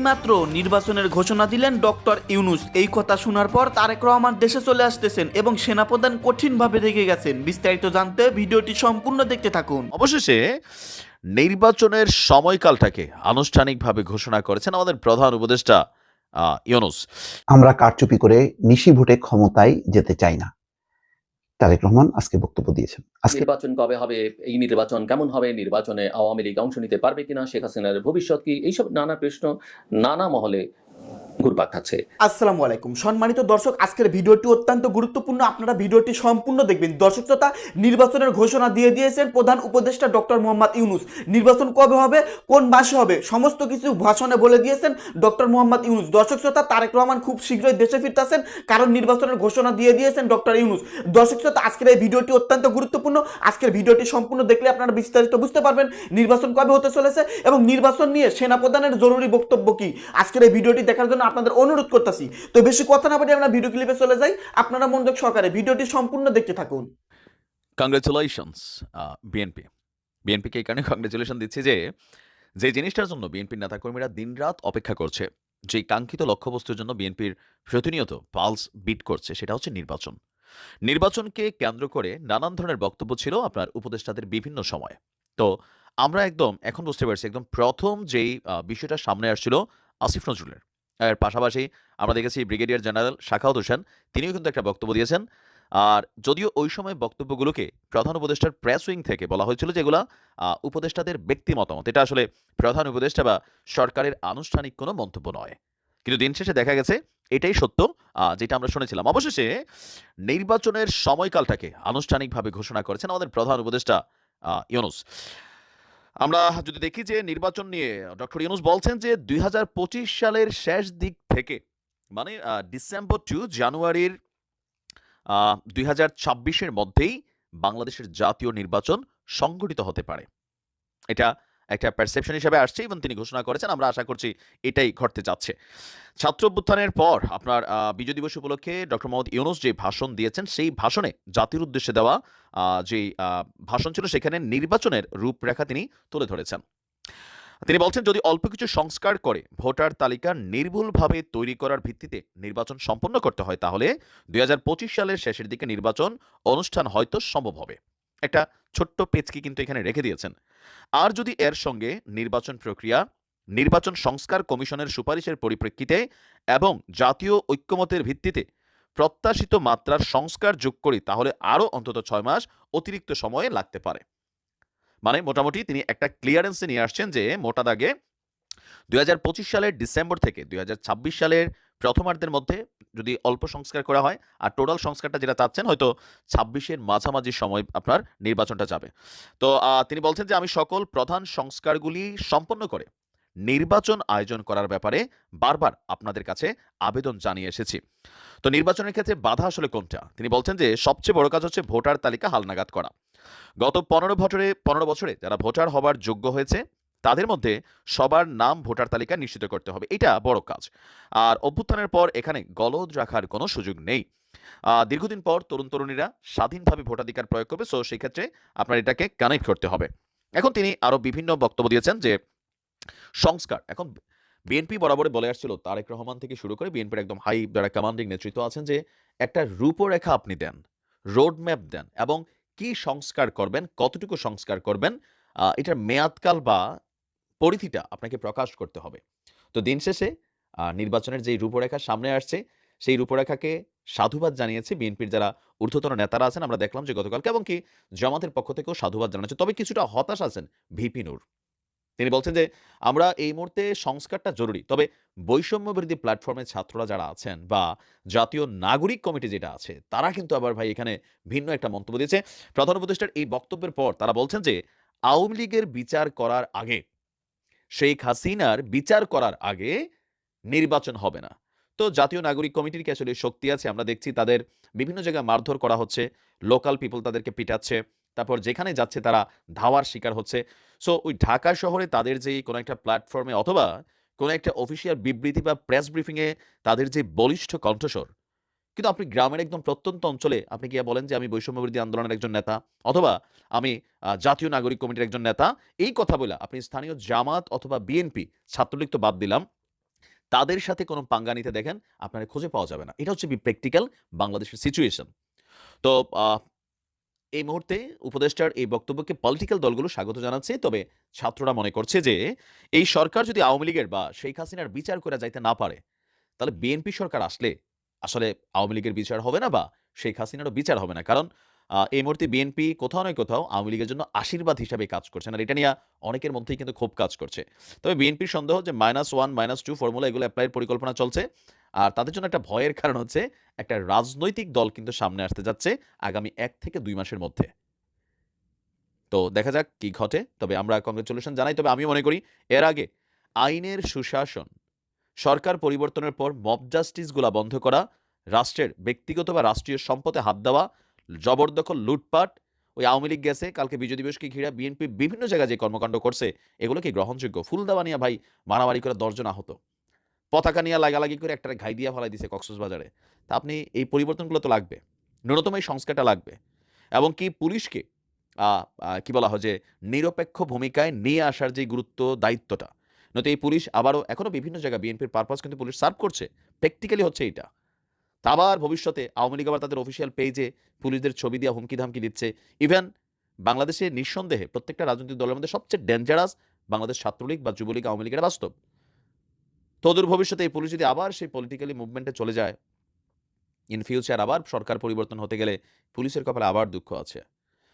এইমাত্র নির্বাচনের ঘোষণা দিলেন ডক্টর ইউনুস। এই কথা শোনার পর তারেক রহমান দেশে চলে আসতেছেন এবং সেনাপ্রধান কঠিনভাবে রেগে গেছেন। বিস্তারিত জানতে ভিডিওটি সম্পূর্ণ দেখতে থাকুন। অবশেষে নির্বাচনের সময়কালটাকে আনুষ্ঠানিকভাবে ঘোষণা করেছেন আমাদের প্রধান উপদেষ্টা আহ, ইউনুস। আমরা কারচুপি করে নিশি ভোটে ক্ষমতায় যেতে চাই না। তারেক রহমান আজকে বক্তব্য দিয়েছেন। আজকে নির্বাচন কবে হবে? এই নির্বাচন কেমন হবে? নির্বাচনে আওয়ামী লীগ অংশ নিতে পারবে কিনা? শেখ হাসিনার ভবিষ্যৎ কি? এইসব নানা প্রশ্ন নানা মহলে আসসালামু আলাইকুম। সম্মানিত দর্শক, আজকের ভিডিওটি অত্যন্ত গুরুত্বপূর্ণ। আপনারা ভিডিওটি সম্পূর্ণ দেখবেন। দর্শক নির্বাচনের ঘোষণা দিয়ে দিয়েছেন প্রধান উপদেষ্টা ডক্টর মোহাম্মদ ইউনুস। নির্বাচন কবে হবে, কোন মাসে হবে, সমস্ত কিছু ভাষণে বলে দিয়েছেন ডক্টর মোহাম্মদ ইউনুস। দর্শক শ্রোতা, তারেক রহমান খুব শীঘ্রই দেশে ফিরতেছেন। কারণ নির্বাচনের ঘোষণা দিয়ে দিয়েছেন ডক্টর ইউনুস। দর্শক শ্রোতা, আজকের এই ভিডিওটি অত্যন্ত গুরুত্বপূর্ণ। আজকের ভিডিওটি সম্পূর্ণ দেখলে আপনারা বিস্তারিত বুঝতে পারবেন নির্বাচন কবে হতে চলেছে এবং নির্বাচন নিয়ে সেনা সেনাপ্রধানের জরুরি বক্তব্য কি। আজকের এই ভিডিওটি দেখার জন্য আপনাদের অনুরোধ করতেছি। তো বেশি কথা না বলে আমরা ভিডিও ক্লিপে চলে যাই। আপনারা মনোযোগ সহকারে ভিডিওটি সম্পূর্ণ দেখতে থাকুন। কংগ্রেচুলেশনস বিএনপি বিএনপিকে এই কারণে কংগ্রেচুলেশন দিচ্ছি যে যে জিনিসটার জন্য বিএনপির নেতাকর্মীরা দিনরাত অপেক্ষা করছে, যে কাঙ্ক্ষিত লক্ষ্যবস্তুর জন্য বিএনপির প্রতিনিয়ত পালস বিট করছে, সেটা হচ্ছে নির্বাচন। নির্বাচনকে কেন্দ্র করে নানান ধরনের বক্তব্য ছিল আপনার উপদেষ্টাদের বিভিন্ন সময়। তো আমরা একদম, এখন বুঝতে পারছি, একদম প্রথম যেই বিষয়টা সামনে আসছিল, আসিফ নজরুলের। এর পাশাপাশি আমরা দেখেছি ব্রিগেডিয়ার জেনারেল শাখাউত হোসেন, তিনিও কিন্তু একটা বক্তব্য দিয়েছেন। আর যদিও ওই সময় বক্তব্যগুলোকে প্রধান উপদেষ্টার প্রেস উইং থেকে বলা হয়েছিল যেগুলা উপদেষ্টাদের ব্যক্তি মতামত, এটা আসলে প্রধান উপদেষ্টা বা সরকারের আনুষ্ঠানিক কোনো মন্তব্য নয়। কিন্তু দিন শেষে দেখা গেছে এটাই সত্য যেটা আমরা শুনেছিলাম। অবশেষে নির্বাচনের সময়কালটাকে আনুষ্ঠানিকভাবে ঘোষণা করেছেন আমাদের প্রধান উপদেষ্টা ইউনুস। আমরা যদি দেখি যে নির্বাচন নিয়ে, ডক্টর ইউনুস বলছেন যে দুই হাজার পঁচিশ সালের শেষ দিক থেকে মানে ডিসেম্বর টু জানুয়ারির দুই হাজার মধ্যেই বাংলাদেশের জাতীয় নির্বাচন সংগঠিত হতে পারে। এটা একটা পারসেপশন হিসেবে আসছে এবং তিনি ঘোষণা করেছেন, আমরা আশা করছি এটাই ঘটতে যাচ্ছে। ছাত্র অভ্যুত্থানের পর আপনার বিজয় দিবস উপলক্ষে ডক্টর মোহাম্মদ ইউনুস যে ভাষণ দিয়েছেন, সেই ভাষণে জাতির উদ্দেশ্যে দেওয়া যেই ভাষণ ছিল, সেখানে নির্বাচনের রূপরেখা তিনি তুলে ধরেছেন। তিনি বলছেন, যদি অল্প কিছু সংস্কার করে ভোটার তালিকা নির্ভুলভাবে তৈরি করার ভিত্তিতে নির্বাচন সম্পন্ন করতে হয়, তাহলে দু হাজার পঁচিশ সালের শেষের দিকে নির্বাচন অনুষ্ঠান হয়তো সম্ভব হবে। একটা ছোট্ট পেচকি কিন্তু এখানে রেখে দিয়েছেন। আর যদি এর সঙ্গে নির্বাচন প্রক্রিয়া, নির্বাচন সংস্কার কমিশনের সুপারিশের পরিপ্রেক্ষিতে এবং জাতীয় ঐক্যমতের ভিত্তিতে প্রত্যাশিত মাত্রার সংস্কার যোগ করি, তাহলে আরও অন্তত ছয় মাস অতিরিক্ত সময়ে লাগতে পারে। মানে মোটামুটি তিনি একটা ক্লিয়ারেন্সে নিয়ে আসছেন যে মোটা দাগে দুই হাজার পঁচিশ সালের ডিসেম্বর থেকে দুই হাজার ছাব্বিশ সালের প্রথমার্ধের মধ্যে যদি অল্প সংস্কার করা হয় আর টোটাল সংস্কারটা যেটা চাচ্ছেন, হয়তো ছাব্বিশের মাঝামাঝি সময় আপনার নির্বাচনটা যাবে। তো তিনি বলছেন যে আমি সকল প্রধান সংস্কারগুলি সম্পন্ন করে নির্বাচন আয়োজন করার ব্যাপারে বারবার আপনাদের কাছে আবেদন জানিয়ে এসেছি। তো নির্বাচনের ক্ষেত্রে বাধা আসলে কোনটা? তিনি বলছেন যে সবচেয়ে বড় কাজ হচ্ছে ভোটার তালিকা হালনাগাদ করা। গত পনেরো বছরে পনেরো বছরে যারা ভোটার হবার যোগ্য হয়েছে তাদের মধ্যে সবার নাম ভোটার তালিকা নিশ্চিত করতে হবে। এটা বড় কাজ। আর অভ্যুত্থানের পর এখানে গলদ রাখার কোনো সুযোগ নেই। দীর্ঘদিন পর তরুণ তরুণীরা স্বাধীনভাবে ভোটাধিকার প্রয়োগ করবে, সো সেই ক্ষেত্রে আপনার এটাকে কানেক্ট করতে হবে। এখন তিনি আরও বিভিন্ন বক্তব্য দিয়েছেন যে সংস্কার, এখন বিএনপি বরাবরই বলে আসছিল, তারেক রহমান থেকে শুরু করে বিএনপির একদম হাই, যারা কমান্ডিং নেতৃত্ব আছেন যে একটা রূপরেখা আপনি দেন রোড ম্যাপ দেন এবং কি সংস্কার করবেন, কতটুকু সংস্কার করবেন এটার মেয়াদকাল বা পরিধিটা আপনাকে প্রকাশ করতে হবে। তো দিন শেষে নির্বাচনের যেই রূপরেখা সামনে আসছে, সেই রূপরেখাকে সাধুবাদ জানিয়েছে বিএনপির যারা ঊর্ধ্বতন নেতারা আছেন, আমরা দেখলাম যে গতকালকে এবং কি জামাতের পক্ষ থেকেও সাধুবাদ জানাচ্ছে। তবে কিছুটা হতাশ আছেন ভিপি নূর। তিনি বলছেন যে, আমরা এই মুহূর্তে সংস্কারটা জরুরি, তবে বৈষম্য বিরোধী প্ল্যাটফর্মের ছাত্ররা যারা আছেন বা জাতীয় নাগরিক কমিটি যেটা আছে, তারা কিন্তু আবার ভাই এখানে ভিন্ন একটা মন্তব্য দিয়েছে। প্রধান উপদেষ্টার এই বক্তব্যের পর তারা বলছেন যে, আওয়ামী লীগের বিচার করার আগে শেখ হাসিনার বিচার করার আগে নির্বাচন হবে না। তো জাতীয় নাগরিক কমিটির কি আসলে শক্তি আছে? আমরা দেখছি তাদের বিভিন্ন জায়গায় মারধর করা হচ্ছে লোকাল পিপল তাদেরকে পিটাচ্ছে, তারপর যেখানে যাচ্ছে তারা ধাওয়ার শিকার হচ্ছে। সো ওই ঢাকা শহরে তাদের যে কোনো একটা প্ল্যাটফর্মে অথবা কোনো একটা অফিসিয়াল বিবৃতি বা প্রেস ব্রিফিংয়ে তাদের যে বলিষ্ঠ কণ্ঠস্বর কিন্তু আপনি গ্রামের একদম প্রত্যন্ত অঞ্চলে আপনি গিয়ে বলেন যে, আমি বৈষম্য বিরোধী আন্দোলনের একজন নেতা অথবা আমি জাতীয় নাগরিক কমিটির একজন নেতা। এই কথা বলে আপনি স্থানীয় জামাত অথবা বিএনপি, ছাত্রলীগ তো বাদ দিলাম, তাদের সাথে কোনো পাঙ্গা নিতে দেখেন, আপনারা খুঁজে পাওয়া যাবে না। এটা হচ্ছে প্র্যাকটিক্যাল বাংলাদেশের সিচুয়েশন। তো এই মুহূর্তে উপদেষ্টার এই বক্তব্যকে পলিটিক্যাল দলগুলো স্বাগত জানাচ্ছে, তবে ছাত্ররা মনে করছে যে, এই সরকার যদি আওয়ামী লীগের বা শেখ হাসিনার বিচার করে যাইতে না পারে, তাহলে বিএনপি সরকার আসলে আসলে আওয়ামী লীগের বিচার হবে না বা শেখ হাসিনারও বিচার হবে না। কারণ এই মুহূর্তে বিএনপি কোথাও নয় কোথাও আওয়ামী লীগের জন্য আশীর্বাদ হিসাবে কাজ করছে আর এটা নিয়ে অনেকের মধ্যেই কিন্তু খুব কাজ করছে। তবে বিএনপির সন্দেহ যে minus one minus two formula এগুলো অ্যাপ্লাইয়ের পরিকল্পনা চলছে। আর তাদের জন্য একটা ভয়ের কারণ হচ্ছে, একটা রাজনৈতিক দল কিন্তু সামনে আসতে যাচ্ছে আগামী এক থেকে দুই মাসের মধ্যে। তো দেখা যাক কি ঘটে। তবে আমরা কংগ্রেচুলেশন জানাই। তবে আমি মনে করি, এর আগে আইনের সুশাসন সরকার পরিবর্তনের পর মব জাস্টিসগুলা বন্ধ করা, রাষ্ট্রের ব্যক্তিগত বা রাষ্ট্রীয় সম্পদে হাত দেওয়া, জবরদখল লুটপাট, ওই আওয়ামী লীগ গেছে, কালকে বিজয় দিবসকে ঘিরে বিএনপি বিভিন্ন জায়গায় যে কর্মকাণ্ড করছে এগুলো কি গ্রহণযোগ্য। ফুল দেওয়া নিয়ে ভাই মারামারি করে দশজন আহত। পতাকা নিয়ে লাগালাগি করে একটা ঘাই দিয়া ফেলাই দিছে কক্সবাজারে। তা আপনি এই পরিবর্তনগুলো তো লাগবে। ন্যূনতম এই সংস্কারটা লাগবে। এবং কি পুলিশকে কি বলা হয় যে নিরপেক্ষ ভূমিকায় নিয়ে আসার যে গুরুত্ব, দায়িত্বটা নয়তো এই পুলিশ আবারও এখনও বিভিন্ন জায়গায় বিএনপির পারপাস কিন্তু পুলিশ সার্ভ করছে। প্র্যাকটিক্যালি হচ্ছে এইটা। তা আবার ভবিষ্যতে আওয়ামী লীগ আবার তাদের অফিসিয়াল পেজে পুলিশদের ছবি দিয়ে হুমকি ধামকি দিচ্ছে। ইভেন বাংলাদেশে নিঃসন্দেহে প্রত্যেকটা রাজনৈতিক দলের মধ্যে সবচেয়ে ডেঞ্জারাস বাংলাদেশ ছাত্রলীগ বা যুবলীগ আওয়ামী লীগের বাস্তব। তদূর ভবিষ্যতে এই পুলিশ যদি আবার সেই পলিটিক্যালি মুভমেন্টে চলে যায় ইন ফিউচার আবার সরকার পরিবর্তন হতে গেলে পুলিশের কপালে আবার দুঃখ আছে।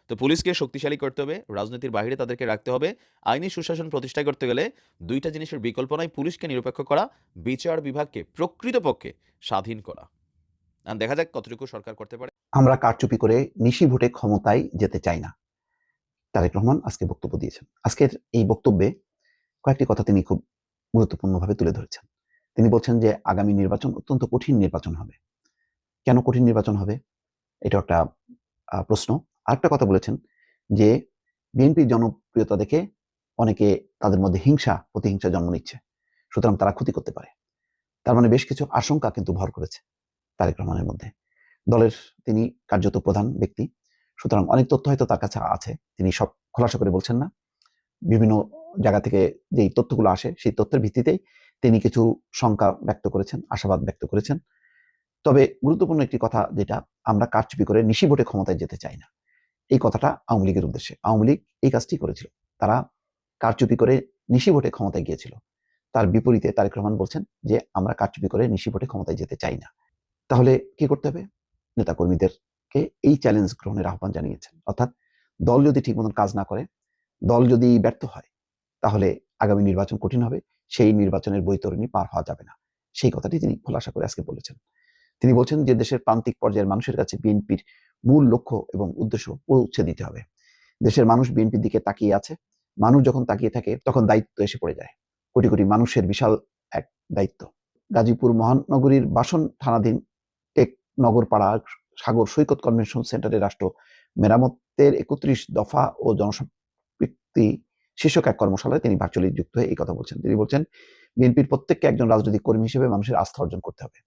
তো পুলিশকে শক্তিশালী করতে হবে, রাজনীতির বাইরে তাদেরকে রাখতে হবে, আইনি সুশাসন প্রতিষ্ঠা করতে গেলে দুইটা জিনিসের বিকল্প নয় পুলিশকে নিরপেক্ষ করা, বিচার বিভাগকে প্রকৃতপক্ষে স্বাধীন করা। আর দেখা যাক কতটুকু সরকার করতে পারে। আমরা কারচুপি করে নিশি ভোটে ক্ষমতায় যেতে চাই না। তারেক রহমান আজকে বক্তব্য দিয়েছেন। আজকের এই বক্তব্যে কয়েকটি কথা তিনি খুব গুরুত্বপূর্ণভাবে তুলে ধরেছেন। তিনি বলছেন যে, আগামী নির্বাচন অত্যন্ত কঠিন নির্বাচন হবে। কেন কঠিন নির্বাচন হবে? এটা একটা প্রশ্ন। আরেকটা কথা বলেছেন যে বিএনপির জনপ্রিয়তা দেখে অনেকে তাদের মধ্যে হিংসা প্রতিহিংসা জন্ম নিচ্ছে। সুতরাং তারা ক্ষতি করতে পারে। তার মানে বেশ কিছু আশঙ্কা কিন্তু ভর করেছে তারেক রহমানের মধ্যে। দলের তিনি কার্যত প্রধান ব্যক্তি। সুতরাং অনেক তথ্য হয়তো তার কাছে আছে। তিনি সব খোলাসা করে বলছেন না। বিভিন্ন জায়গা থেকে যেই তথ্যগুলো আসে, সেই তথ্যের ভিত্তিতেই তিনি কিছু শঙ্কা ব্যক্ত করেছেন, আশাবাদ ব্যক্ত করেছেন। তবে গুরুত্বপূর্ণ একটি কথা যেটা, আমরা কারচুপি করে নিশি ভোটে ক্ষমতায় যেতে চাই না। এই কথাটা আওয়ামী লীগের উদ্দেশ্যে। আওয়ামী লীগ এই কাজটি করেছিল। তারা কারচুপি করে নিশি ভোটে ক্ষমতায় গিয়েছিল। তার বিপরীতে তারেক রহমান বলছেন যে, আমরা কারচুপি করে নিশি ভোটে ক্ষমতায় যেতে চাই না। তাহলে কি করতে হবে? নেতাকর্মীদেরকে এই চ্যালেঞ্জ গ্রহণের আহ্বান জানিয়েছেন। অর্থাৎ দল যদি ঠিক মতন কাজ না করে, দল যদি ব্যর্থ হয়, তাহলে আগামী নির্বাচন কঠিন হবে। সেই নির্বাচনের বৈতরণী পার হওয়া যাবে না। সেই কথাটি তিনি খোলাসা করে আজকে বলেছেন। তিনি বলছেন যে, দেশের প্রান্তিক পর্যায়ের মানুষের কাছে বিএনপির মূল লক্ষ্য এবং উদ্দেশ্য পৌঁছে দিতে হবে। দেশের মানুষ বিএনপির দিকে তাকিয়ে আছে। মানুষ যখন তাকিয়ে থাকে, তখন দায়িত্ব এসে পড়ে যায়। কোটি কোটি মানুষের বিশাল এক দায়িত্ব। গাজীপুর মহানগরীর বাসন থানাধীন টেক নগরপাড়া সাগর সৈকত কনভেনশন সেন্টারে রাষ্ট্র মেরামতের একত্রিশ দফা ও জনসম্পৃক্তি শীর্ষক এক কর্মশালায় তিনি ভার্চুয়ালি যুক্ত হয়ে এই কথা বলছেন। তিনি বলছেন, বিএনপির প্রত্যেককে একজন রাজনৈতিক কর্মী হিসেবে মানুষের আস্থা অর্জন করতে হবে।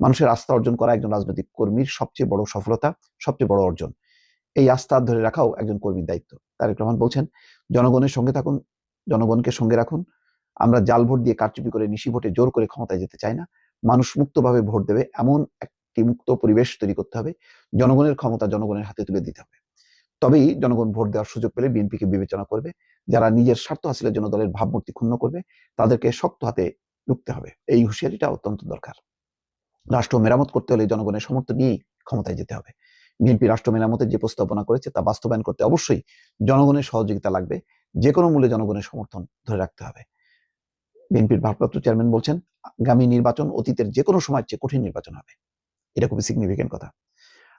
মানুষের আস্থা অর্জন করা একজন রাজনৈতিক কর্মীর সবচেয়ে বড় সফলতা, সবচেয়ে বড় অর্জন। এই আস্থা ধরে রাখাও একজন কর্মীর দায়িত্ব। তারেক রহমান বলছেন, জনগণের সঙ্গে থাকুন, জনগণকে সঙ্গে রাখুন। আমরা জাল ভোট দিয়ে কারচুপি করে নিশি ভোটে জোর করে ক্ষমতায় যেতে চাই না। মানুষ মুক্তভাবে ভোট দেবে, এমন একটি মুক্ত পরিবেশ তৈরি করতে হবে, জনগণের ক্ষমতা জনগণের হাতে তুলে দিতে হবে। তবেই জনগণ ভোট দেওয়ার সুযোগ পেলে বিএনপিকে বিবেচনা করবে, যারা নিজের স্বার্থ হাসিলের জন্য দলের ভাবমূর্তি ক্ষুণ্ণ করবে, তাদেরকে শক্ত হাতে রুখতে হবে। এই হুঁশিয়ারিটা অত্যন্ত দরকার। রাষ্ট্র মেরামত করতে হলে জনগণের সমর্থন নিয়েই ক্ষমতায় যেতে হবে। বিএনপি রাষ্ট্র মেরামতের যে প্রস্তাবনা করেছে তা বাস্তবায়ন করতে অবশ্যই জনগণের সহযোগিতা লাগবে। যে কোনো মূল্যে জনগণের সমর্থন ধরে রাখতে হবে। বিএনপির ভারপ্রাপ্ত চেয়ারম্যান বলছেন, আগামী নির্বাচন অতীতের যে কোনো সময়ের চেয়ে কঠিন নির্বাচন হবে। এটা খুবই সিগনিফিকেন্ট কথা।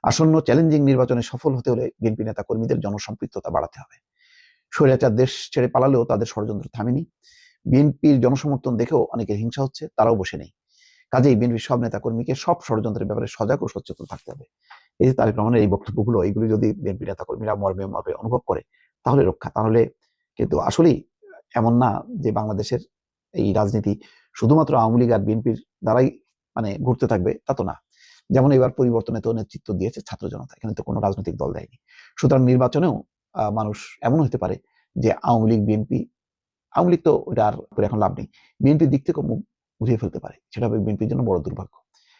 আসন্ন চ্যালেঞ্জিং নির্বাচনে সফল হতে হলে বিএনপি নেতা কর্মীদের জনসম্পৃক্ততা বাড়াতে হবে। স্বৈরাচার দেশ ছেড়ে পালালেও তাদের ষড়যন্ত্র থামেনি। বিএনপির জনসমর্থন দেখেও অনেকের হিংসা হচ্ছে, তারাও বসে নেই। কাজেই বিএনপির সব নেতা কর্মীকে সব ষড়যন্ত্রের ব্যাপারে সজাগ ও সচেতন থাকতে হবে। এই যে তারেক রহমানের এই বক্তব্যগুলো, এইগুলি যদি বিএনপি নেতা কর্মীরা মর্মে মর্মে অনুভব করে, তাহলে রক্ষা। তাহলে কিন্তু আসলেই এমন না যে বাংলাদেশের এই রাজনীতি শুধুমাত্র আওয়ামী লীগ আর বিএনপির দ্বারাই মানে ঘুরতে থাকবে, তা তো না। যেমন এবার পরিবর্তনে তো নেতৃত্ব দিয়েছে ছাত্র জনতা, এখানে তো কোনো রাজনৈতিক দল দেয়নি। সুতরাং নির্বাচনেও মানুষ এমন হতে পারে যে আওয়ামী লীগ, বিএনপি, আওয়ামী লীগ তো ওটা আর এখন লাভ নেই। বিএনপির দিক থেকে মুখ ঘুরিয়ে ফেলতে পারে। সেটা হবে বিএনপির জন্য বড় দুর্ভাগ্য।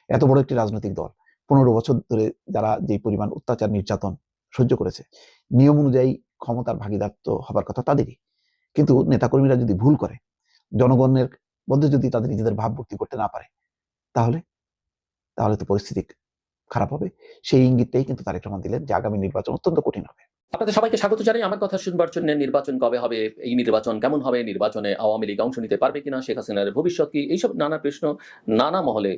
এত বড় একটি রাজনৈতিক দল, পনেরো বছর ধরে যারা যে পরিমাণ অত্যাচার, নির্যাতন সহ্য করেছে, নিয়ম অনুযায়ী ক্ষমতার ভাগিদার হবার কথা তাদেরই। কিন্তু নেতাকর্মীরা যদি ভুল করে, জনগণের মধ্যে যদি তাদের নিজেদের ভাবমূর্তি করতে না পারে, তাহলে তাহলে তো পরিস্থিতি খারাপ হবে। সেই ইঙ্গিতটাই কিন্তু তারেক রহমান দিলেন যে আগামী নির্বাচন অত্যন্ত কঠিন হবে। আপনাদের সবাইকে স্বাগত জানাই। আমার কথা শুনবার জন্য নির্বাচন কবে হবে? এই নির্বাচন কেমন হবে? নির্বাচনে আওয়ামী লীগ অংশ নিতে পারবে কিনা? শেখ হাসিনার ভবিষ্যৎ কি? এইসব নানা প্রশ্ন নানা মহলে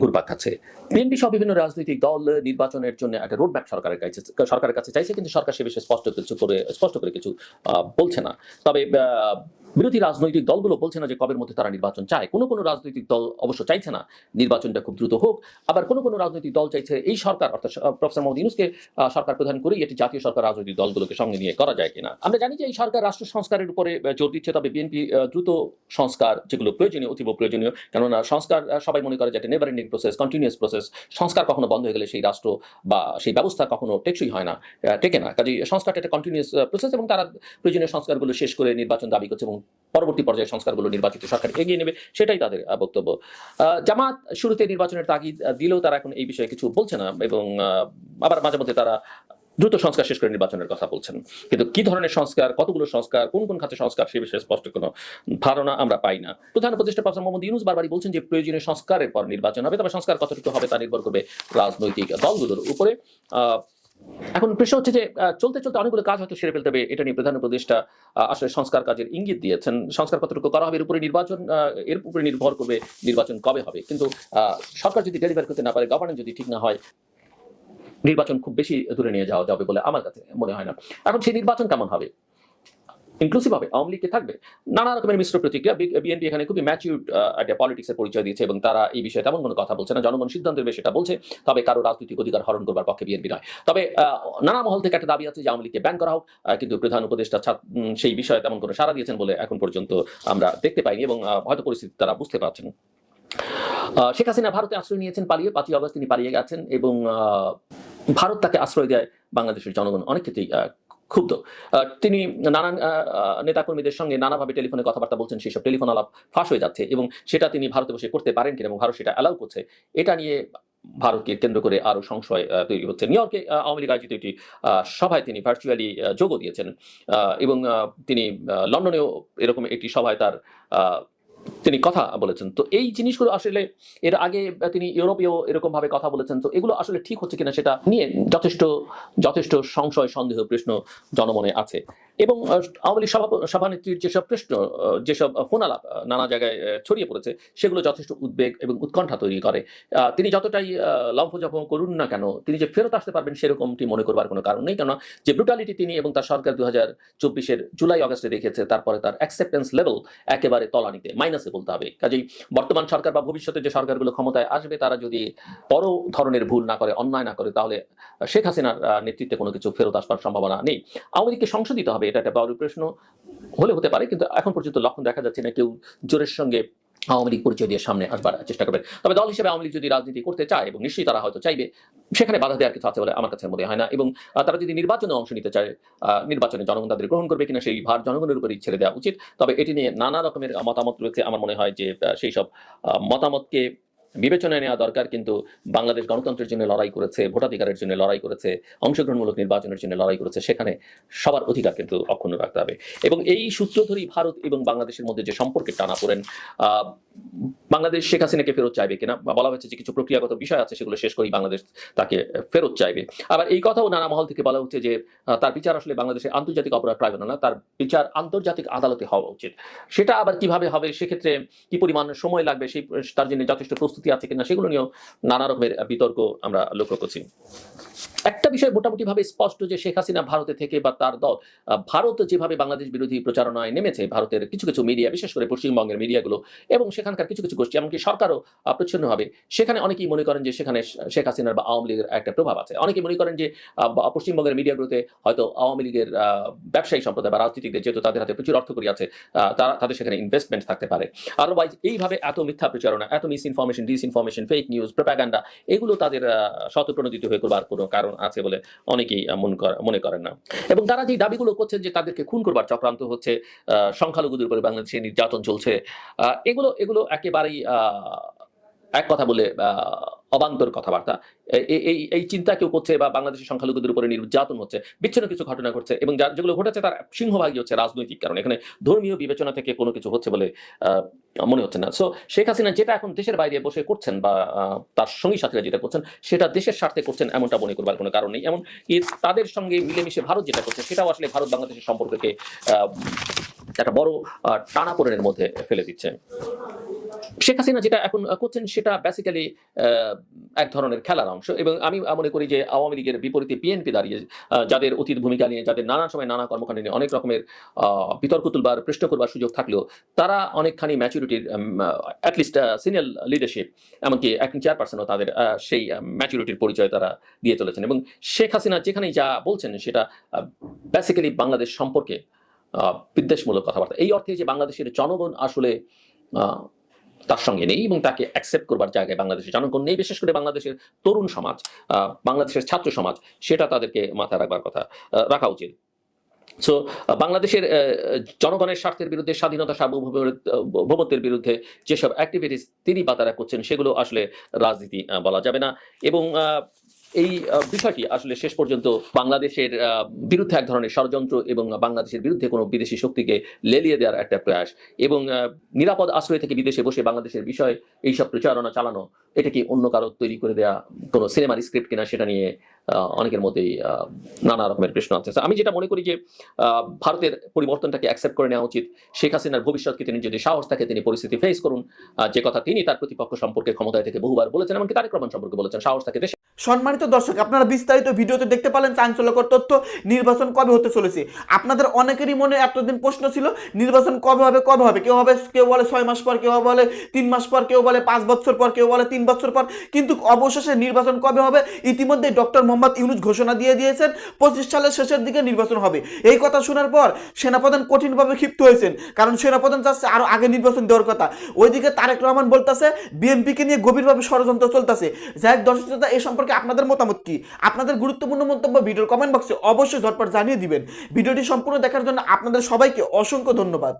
ঘুরপাক খাচ্ছে। বিএনপি সহ বিভিন্ন রাজনৈতিক দল নির্বাচনের জন্য একটা রোডম্যাপ সরকারের কাছে সরকারের কাছে চাইছে, কিন্তু সরকার সে বিষয়ে স্পষ্ট কিছু করে স্পষ্ট করে কিছু বলছে না। তবে বিরোধী রাজনৈতিক দলগুলো বলছে না যে কবের মধ্যে তারা নির্বাচন চায়। কোনো কোনো রাজনৈতিক দল অবশ্য চাইছে না নির্বাচনটা খুব দ্রুত হোক। আবার কোনো কোনো রাজনৈতিক দল চাইছে এই সরকার, অর্থাৎ প্রফেসর মোহাম্মদ ইউনুসকে সরকার প্রধান করেই এটি জাতীয় সরকার রাজনৈতিক দলগুলোকে সঙ্গে নিয়ে করা যায় কিনা। আমরা জানি যে এই সরকার রাষ্ট্র সংস্কারের উপরে জোর দিচ্ছে, তবে বিএনপি দ্রুত সংস্কার যেগুলো প্রয়োজনীয়, অতীব প্রয়োজনীয়, কেননা সংস্কার সবাই মনে করে যে একটা never ending process continuous process সংস্কার কখনো বন্ধ হয়ে গেলে সেই রাষ্ট্র বা সেই ব্যবস্থা কখনো টেকসই হয় না টেকে না। কাজে সংস্কারটা একটা কন্টিনিউয়াস প্রসেস এবং তারা প্রয়োজনীয় সংস্কারগুলো শেষ করে নির্বাচন দাবি করছে এবং পরবর্তী পর্যায়ে সংস্কারগুলো নির্বাচিত সরকার এগিয়ে নেবে, সেটাই তাদের বক্তব্য। জামাত শুরুতে নির্বাচনের তাগিদ দিলেও তারা এখন এই বিষয়ে কিছু বলছে না এবং আবার মাঝে মধ্যে তারা দ্রুত সংস্কার শেষ করে নির্বাচনের কথা বলছেন। কিন্তু কি ধরনের সংস্কার, কতগুলো সংস্কার, কোন কোন খাতে সংস্কার, সে বিষয়ে স্পষ্ট কোনো ধারণা আমরা পাই না। প্রধান উপদেষ্টা প্রফেসর মোহাম্মদ ইউনুস বারবারই বলছেন যে প্রয়োজনীয় সংস্কারের পর নির্বাচন হবে, তবে সংস্কার কতটুকু হবে তা নির্ভর করবে রাজনৈতিক দলগুলোর উপরে। এখন প্রশ্ন হচ্ছে যে চলতে চলতে অনেকগুলো কাজ হয়তো সেরে ফেলতে হবে। এটা নিয়ে প্রধান উপদেষ্টা আসলে সংস্কার কাজের ইঙ্গিত দিয়েছেন। সংস্কার কতটুকু করা হবে, এর উপরে নির্বাচন এর উপরে নির্ভর করবে নির্বাচন কবে হবে। কিন্তু সরকার যদি ডেলিভার করতে না পারে গভর্নমেন্ট যদি ঠিক না হয়, নির্বাচন খুব বেশি দূরে নিয়ে যাওয়া যাবে বলে আমার কাছে মনে হয় না। এখন সেই নির্বাচন কেমন হবে? ইনক্লুসিভ হবে আওয়ামী লীগকে থাকবে। নানা রকমের মিশ্র প্রতিক্রিয়া বিএনপি এখানে খুবই ম্যাচিউড একটা পলিটিক্সের পরিচয় দিয়েছে এবং তারা এই বিষয়ে তেমন কোনো কথা বলছে না। জনগণ সিদ্ধান্ত নেবে সেটা বলছে, তবে কারও রাজনৈতিক অধিকার হরণ করবার পক্ষে বিএনপি নয়। তবে নানা মহল থেকে একটা দাবি আছে যে আওয়ামী লীগকে ব্যান করা হোক কিন্তু প্রধান উপদেষ্টা সেই বিষয়ে তেমন কোনো সাড়া দিয়েছেন বলে এখন পর্যন্ত আমরা দেখতে পাইনি এবং হয়তো পরিস্থিতি তারা বুঝতে পারছেন। শেখ হাসিনা ভারতে আশ্রয় নিয়েছেন পালিয়ে, পাঁচই অগস্ট তিনি পালিয়ে গেছেন এবং ভারত তাকে আশ্রয় দেয় বাংলাদেশের জনগণ অনেক ক্ষেত্রেই ক্ষুব্ধ। তিনি নানান নেতাকর্মীদের সঙ্গে নানাভাবে টেলিফোনে কথাবার্তা বলছেন সেই সব টেলিফোন আলাপ ফাঁস হয়ে যাচ্ছে এবং সেটা তিনি ভারতে বসে করতে পারেন কিনা এবং ভারত সেটা অ্যালাউ করছে। এটা নিয়ে ভারতকে কেন্দ্র করে আরও সংশয় তৈরি হচ্ছে। নিউ ইয়র্কে আওয়ামী লীগ আয়োজিত একটি সভায় তিনি ভার্চুয়ালি যোগও দিয়েছেন। এবং তিনি লন্ডনেও এরকম একটি সভায় তার তিনি কথা বলেছেন। তো এই জিনিসগুলো আসলে এর আগে তিনি ইউরোপীয় এরকম ভাবে কথা বলেছেন, তো এগুলো আসলে ঠিক হচ্ছে কিনা সেটা নিয়ে যথেষ্ট যথেষ্ট সংশয়, সন্দেহ, প্রশ্ন জনমনে আছে। এবং আওয়ামী লীগ সভা- সভানেত্রীর যেসব প্রশ্ন যেসব ফোনালাপ নানা জায়গায় ছড়িয়ে পড়েছে, সেগুলো যথেষ্ট উদ্বেগ এবং উৎকণ্ঠা তৈরি করে। তিনি যতটাই লম্ফজপ করুন না কেন, তিনি যে ফেরত আসতে পারবেন সেরকমটি মনে করবার কোনো কারণ নেই। কেন যে ব্রুটালিটি তিনি এবং তার সরকার দু হাজার চব্বিশের জুলাই অগস্টে দেখেছে তারপরে তার অ্যাকসেপ্টেন্স লেভেল একেবারে তলানিতে মাইনাসে বলতে হবে। কাজেই বর্তমান সরকার বা ভবিষ্যতে যে সরকারগুলো ক্ষমতায় আসবে, তারা যদি বড় ধরনের ভুল না করে, অন্যায় না করে, তাহলে শেখ হাসিনার নেতৃত্বে কোনো কিছু ফেরত আসবার সম্ভাবনা নেই। আওয়ামী লীগকে সংশোধিত হবে, এটা একটা বড় প্রশ্ন হলে হতে পারে, কিন্তু এখন পর্যন্ত লক্ষণ দেখা যাচ্ছে না, কেউ জোরের সঙ্গে আওয়ামী লীগ পরিচয় দিয়ে সামনে আসবার চেষ্টা করবে তবে দল হিসেবে আওয়ামী লীগ যদি রাজনীতি করতে চায় এবং নিশ্চয়ই তারা হয়তো চাইবে, সেখানে বাধা দেওয়ার কিছু আছে বলে আমার কাছে মনে হয় না। এবং তারা যদি নির্বাচনে অংশ নিতে চায় নির্বাচনে জনগণ তাদের গ্রহণ করবে কিনা সেই ভার জনগণের উপরই ছেড়ে দেওয়া উচিত। তবে এটি নিয়ে নানা রকমের মতামত রয়েছে। আমার মনে হয় যে সেই সব মতামতকে বিবেচনায় নেওয়া দরকার, কিন্তু বাংলাদেশ গণতন্ত্রের জন্য লড়াই করেছে, ভোটাধিকারের জন্য লড়াই করেছে, অংশগ্রহণমূলক নির্বাচনের জন্য লড়াই করেছে, সেখানে সবার অধিকার কিন্তু অক্ষুণ্ণ রাখতে হবে। এবং এই সূত্র ধরেই ভারত এবং বাংলাদেশের মধ্যে যে সম্পর্কের টানা পড়েন বাংলাদেশ শেখ হাসিনাকে ফেরত চাইবে কিনা বা বলা হয়েছে যে কিছু প্রক্রিয়াগত বিষয় আছে সেগুলো শেষ করেই বাংলাদেশ তাকে ফেরত চাইবে। আবার এই কথাও নানা মহল থেকে বলা হচ্ছে যে তার বিচার আসলে বাংলাদেশের আন্তর্জাতিক অপরাধ ট্রাইব্যুনাল না, তার বিচার আন্তর্জাতিক আদালতে হওয়া উচিত। সেটা আবার কীভাবে হবে? সেক্ষেত্রে কি পরিমাণ সময় লাগবে? সেই, তার জন্য যথেষ্ট প্রস্তুতি আছে কিনা সেগুলো নিয়েও নানা রকমের বিতর্ক আমরা লক্ষ্য করছি। একটা বিষয় মোটামুটি ভাবে স্পষ্ট যে শেখ হাসিনা ভারতে থেকে বা তার দল ভারত যেভাবে বাংলাদেশ বিরোধী প্রচারণায় নেমেছে ভারতের কিছু কিছু মিডিয়া বিশেষ করে পশ্চিমবঙ্গের মিডিয়াগুলো এবং সেখানকার কিছু কিছু গোষ্ঠী এমনকি সরকারও আহ, প্রচ্ছন্ন হবে সেখানে অনেকেই মনে করেন যে সেখানে শেখ হাসিনার বা আওয়ামী লীগের একটা প্রভাব আছে। অনেকেই মনে করেন যে পশ্চিমবঙ্গের মিডিয়াগুলোতে হয়তো আওয়ামী লীগের ব্যবসায়ী সম্প্রদায় বা রাজনীতিকদের যেহেতু তাদের হাতে প্রচুর অর্থকরী আছে তারা তাদের সেখানে ইনভেস্টমেন্ট থাকতে পারে। আদারওয়াইজ এইভাবে এত মিথ্যা প্রচারণা এত misinformation disinformation fake news propaganda এগুলো তাদের শতপ্রণোদিত হয়ে করবার কোনো কারণ আছে বলে অনেকেই মন কর- করেন না। এবং তারা যে দাবিগুলো করছেন যে তাদেরকে খুন করবার চক্রান্ত হচ্ছে সংখ্যালঘুদের উপরে বাংলাদেশে নির্যাতন চলছে এগুলো এগুলো একেবারেই এক কথা বলে অবান্তর কথাবার্তা। এই এই চিন্তা কেউ করছে বা বাংলাদেশের সংখ্যালঘুদের উপরে নির্যাতন হচ্ছে, বিচ্ছিন্ন কিছু ঘটনা ঘটছে এবং যা- যেগুলো ঘটেছে তার সিংহভাগই হচ্ছে রাজনৈতিক কারণ। এখানে ধর্মীয় বিবেচনা থেকে কোনো কিছু হচ্ছে বলে মনে হচ্ছে না। সো শেখ হাসিনা যেটা এখন দেশের বাইরে বসে করছেন বা তার সঙ্গী সাথীরা যেটা করছেন, সেটা দেশের স্বার্থে করছেন এমনটা মনে করবার কোনো কারণ নেই। এমন তাদের সঙ্গে মিলেমিশে ভারত যেটা করছে, সেটাও আসলে ভারত বাংলাদেশের সম্পর্ককে একটা বড় টানা পোড়েনের মধ্যে ফেলে দিচ্ছে। শেখ হাসিনা যেটা এখন করছেন সেটা বেসিক্যালি এক ধরনের খেলার অংশ। এবং আমি মনে করি যে আওয়ামী লীগের বিপরীতে বিএনপি দাঁড়িয়ে যাদের অতীত ভূমিকা নিয়ে, যাদের নানা সময় নানা কর্মকাণ্ড নিয়ে অনেক রকমের বিতর্ক তুলবার পৃষ্ঠ করবার সুযোগ থাকলেও, তারা অনেকখানি ম্যাচুরিটির অ্যাটলিস্ট সিনিয়র লিডারশিপ এমনকি অ্যাক্টিং চেয়ারপারসনও তাদের সেই ম্যাচুরিটির পরিচয় তারা দিয়ে চলেছেন। এবং শেখ হাসিনা যেখানেই যা বলছেন সেটা বেসিক্যালি বাংলাদেশ সম্পর্কে বিদ্বেষমূলক কথাবার্তা। এই অর্থে যে বাংলাদেশের জনগণ আসলে তার সঙ্গে নেই এবং তাকে অ্যাকসেপ্ট করবার জায়গায় বাংলাদেশের জনগণ নেই, বিশেষ করে বাংলাদেশের তরুণ সমাজ বাংলাদেশের ছাত্র সমাজ, সেটা তাদেরকে মাথায় রাখবার কথা রাখা উচিত। সো বাংলাদেশের জনগণের স্বার্থের বিরুদ্ধে, স্বাধীনতা সার্বভৌমত্বের বিরুদ্ধে যেসব অ্যাক্টিভিটিস তিনি বা তারা করছেন, সেগুলো আসলে রাজনীতি বলা যাবে না এবং এই বিষয়টি আসলে শেষ পর্যন্ত বাংলাদেশের বিরুদ্ধে এক ধরনের ষড়যন্ত্র এবং বাংলাদেশের বিরুদ্ধে কোনো বিদেশি শক্তিকে লেলিয়ে দেওয়ার একটা প্রয়াস এবং নিরাপদ আশ্রয় থেকে বিদেশে বসে বাংলাদেশের বিষয়ে, এইসব প্রচারণা চালানো, এটা কি অন্য কারও তৈরি করে দেওয়া কোনো সিনেমার স্ক্রিপ্ট কিনা সেটা নিয়ে অনেকের মধ্যেই নানা রকমের প্রশ্ন আছে। আমি যেটা মনে করি যে ভারতের পরিবর্তনটাকে অ্যাকসেপ্ট করে নেওয়া উচিত। শেখ হাসিনার ভবিষ্যৎকে তিনি যদি সাহস থাকে, তিনি পরিস্থিতি ফেস করুন। যে কথা তিনি তার প্রতিপক্ষ সম্পর্কে ক্ষমতায় থেকে বহুবার বলেছেন, এমনকি তারেক রহমান সম্পর্কে বলেছেন, সাহস থাকে সম্মানিত দর্শক, আপনারা বিস্তারিত ভিডিওতে দেখতে পালেন চাঞ্চল্যকর তথ্য নির্বাচন কবে হতে চলেছে। আপনাদের অনেকেরই মনে এতদিন প্রশ্ন ছিল, নির্বাচন কবে হবে কবে হবে? কেউ হবে, কেউ বলে ছয় মাস পর, কেউ বলে তিন মাস পর, কেউ বলে পাঁচ বছর পর, কেউ বলে তিন বছর পর। কিন্তু অবশেষে নির্বাচন কবে হবে? ইতিমধ্যে ডক্টর মোহাম্মদ ইউনুস ঘোষণা দিয়ে দিয়েছেন, পঁচিশ সালের শেষের দিকে নির্বাচন হবে। এই কথা শোনার পর সেনাপ্রধান কঠিনভাবে ক্ষিপ্ত হয়েছেন, কারণ সেনাপ্রধান চাচ্ছে আরও আগে নির্বাচন দেওয়ার কথা। ওইদিকে তারেক রহমান বলতেছে, বিএনপিকে নিয়ে গভীরভাবে ষড়যন্ত্র চলতেছে। যাই হোক, দর্শক এই সম্পর্কে আপনাদের মতামত কি? আপনাদের গুরুত্বপূর্ণ মন্তব্য ভিডিওর কমেন্ট বক্সে অবশ্যই ঝটপট জানিয়ে দিবেন। ভিডিওটি সম্পূর্ণ দেখার জন্য আপনাদের সবাইকে অসংখ্য ধন্যবাদ।